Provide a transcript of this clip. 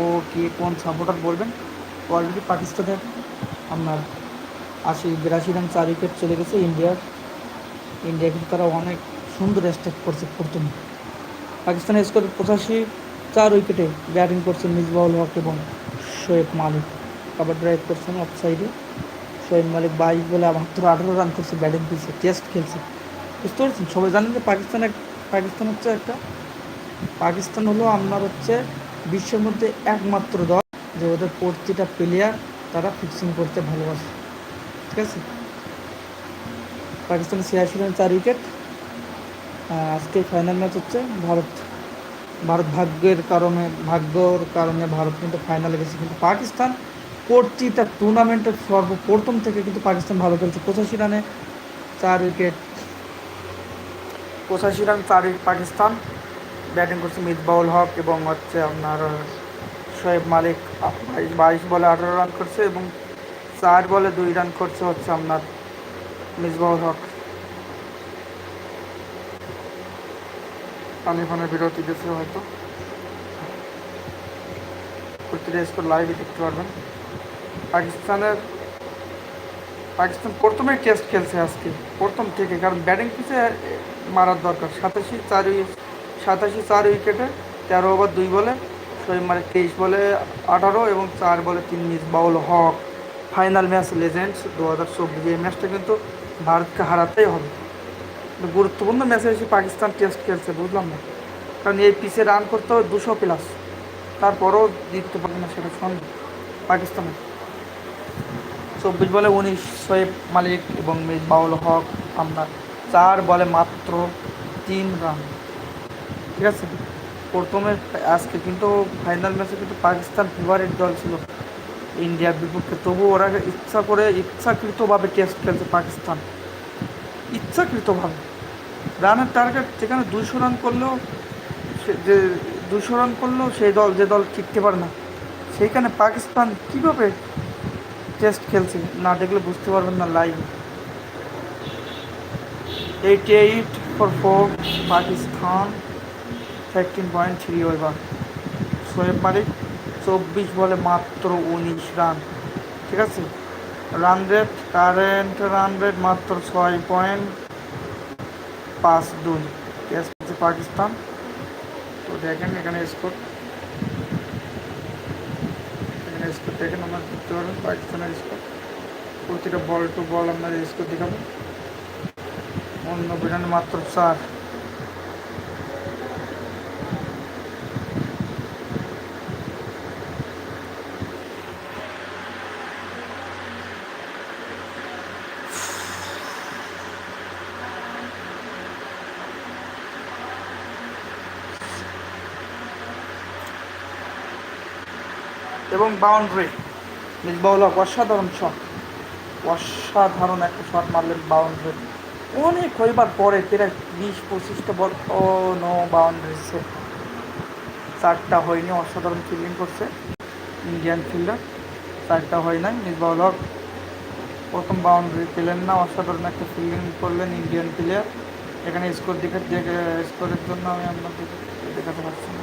ও কে কোন সাপোর্টার বলবেন? অলরেডি পাকিস্তানের আপনার আশি, বিরাশি রান, চার উইকেট চলে গেছে ইন্ডিয়ার ইন্ডিয়া কিন্তু তারা অনেক সুন্দর স্টেপ করছে প্রথমে। পাকিস্তানের স্কোর পঁচাশি, চার উইকেটে ব্যাটিং করছেন মিসবাউল হক এবং শোয়েব মালিক। কাবার ড্রাইভ করছেন অফ সাইডে শোয়েব মালিক বাইশ বলে মাত্র আঠারো রান করছে ব্যাটিং পিছে টেস্ট খেলছে। বুঝতে পারছেন? সবাই জানেন যে পাকিস্তান এক পাকিস্তান হচ্ছে একটা, পাকিস্তান হলো আপনার হচ্ছে বিশ্বের মধ্যে একমাত্র দল যে ওদের প্রতিটা প্লেয়ার তারা ফিক্সিং করতে ভালোবাসে। ঠিক আছে? পাকিস্তান ছিয়াশি রান চার উইকেট আজকে ফাইনাল ম্যাচ হচ্ছে ভারত। ভারত ভাগ্যের কারণে, ভাগ্যর কারণে ভারত কিন্তু ফাইনালে গেছে। কিন্তু পাকিস্তান প্রতিটা টুর্নামেন্টের সর্বপ্রথম থেকে কিন্তু পাকিস্তান ভালো খেলছে। পঁচাশি রানে চার উইকেট পঁচাশি রান চার উইকেট পাকিস্তান। ব্যাটিং করছে মিসবাউল হক এবং হচ্ছে আপনার শোয়েব মালিক বাইশ বাইশ বলে আঠারো রান করছে এবং চার বলে দুই রান করছে হচ্ছে আপনার মিসবাউল হক। আমি ফোনের বিরতি দিয়েছি হয়তো। স্কোর লাইভে দেখতে পারবেন। পাকিস্তানের পাকিস্তান প্রথমেই টেস্ট খেলছে আজকে। প্রথম থেকে, কারণ ব্যাটিং পিছে মারার দরকার। সাতাশি চার সাতাশি চার উইকেটে, তেরো ওভার দুই বলে শহীদ মালিক তেইশ বলে আঠারো এবং চার বলে তিন মিস বাউল হক। ফাইনাল ম্যাচ লেজেন্ডস দু হাজার চব্বিশ এই ম্যাচটা কিন্তু ভারতকে হারাতেই হবে। গুরুত্বপূর্ণ ম্যাচে এসে পাকিস্তান টেস্ট খেলছে, বুঝলাম না। কারণ এই পিছে রান করতে হবে দুশো প্লাস। তারপরেও জিততে পারবে না সেটা সন্দেহ পাকিস্তানের। চব্বিশ বলে উনিশ, শোয়েব মালিক এবং মিস বাউল হক। আপনার চার বলে মাত্র তিন রান। ঠিক আছে? প্রথমে আজকে কিন্তু ফাইনাল ম্যাচে কিন্তু পাকিস্তান ফেভারিট দল ছিল ইন্ডিয়ার বিপক্ষে। তবু ওরা ইচ্ছা করে ইচ্ছাকৃতভাবে টেস্ট খেলছে পাকিস্তান। ইচ্ছাকৃতভাবে। রানের টার্গেট যেখানে দুশো রান করলেও যে দুশো রান করলেও সেই দল, যে দল টিকতে পারে না, সেইখানে পাকিস্তান কীভাবে টেস্ট খেলছে না দেখলে বুঝতে পারবেন না live eighty eight for four Pakistan. Thirteen point three over Shoaib Malik চব্বিশ বলে মাত্র উনিশ রান, ঠিক আছে? Run rate current run rate মাত্র ছয় পয়েন্ট পাঁচ দুই টেস্ট পাকিস্তান। তো দেখেন এখানে স্কোর এখানে স্কোর দেখেন আমরা দেখতে পারবেন পাকিস্তানের স্কোর প্রতিটা বল টু বল আপনার স্কোর দেখাবো। অন্য বিরানে মাত্র চার। এবং বাউন্ডারি মিসবাউল হক, অসাধারণ শট অসাধারণ একটা শট মারলেন বাউন্ডারি অনেক হইবার পরে প্রায় বিশ পঁচিশটা বল ও নো বাউন্ডারি সেট চারটা হয়নি, অসাধারণ ফিল্ডিং করছে ইন্ডিয়ান ফিল্ডার চারটা হয় নাই মিসবাউল হক। প্রথম বাউন্ডারি পেলেন না, অসাধারণ একটা ফিল্ডিং করলেন ইন্ডিয়ান প্লেয়ার এখানে স্কোর দেখে স্কোরের জন্য আমি আপনাদের দেখাতে পারছি না।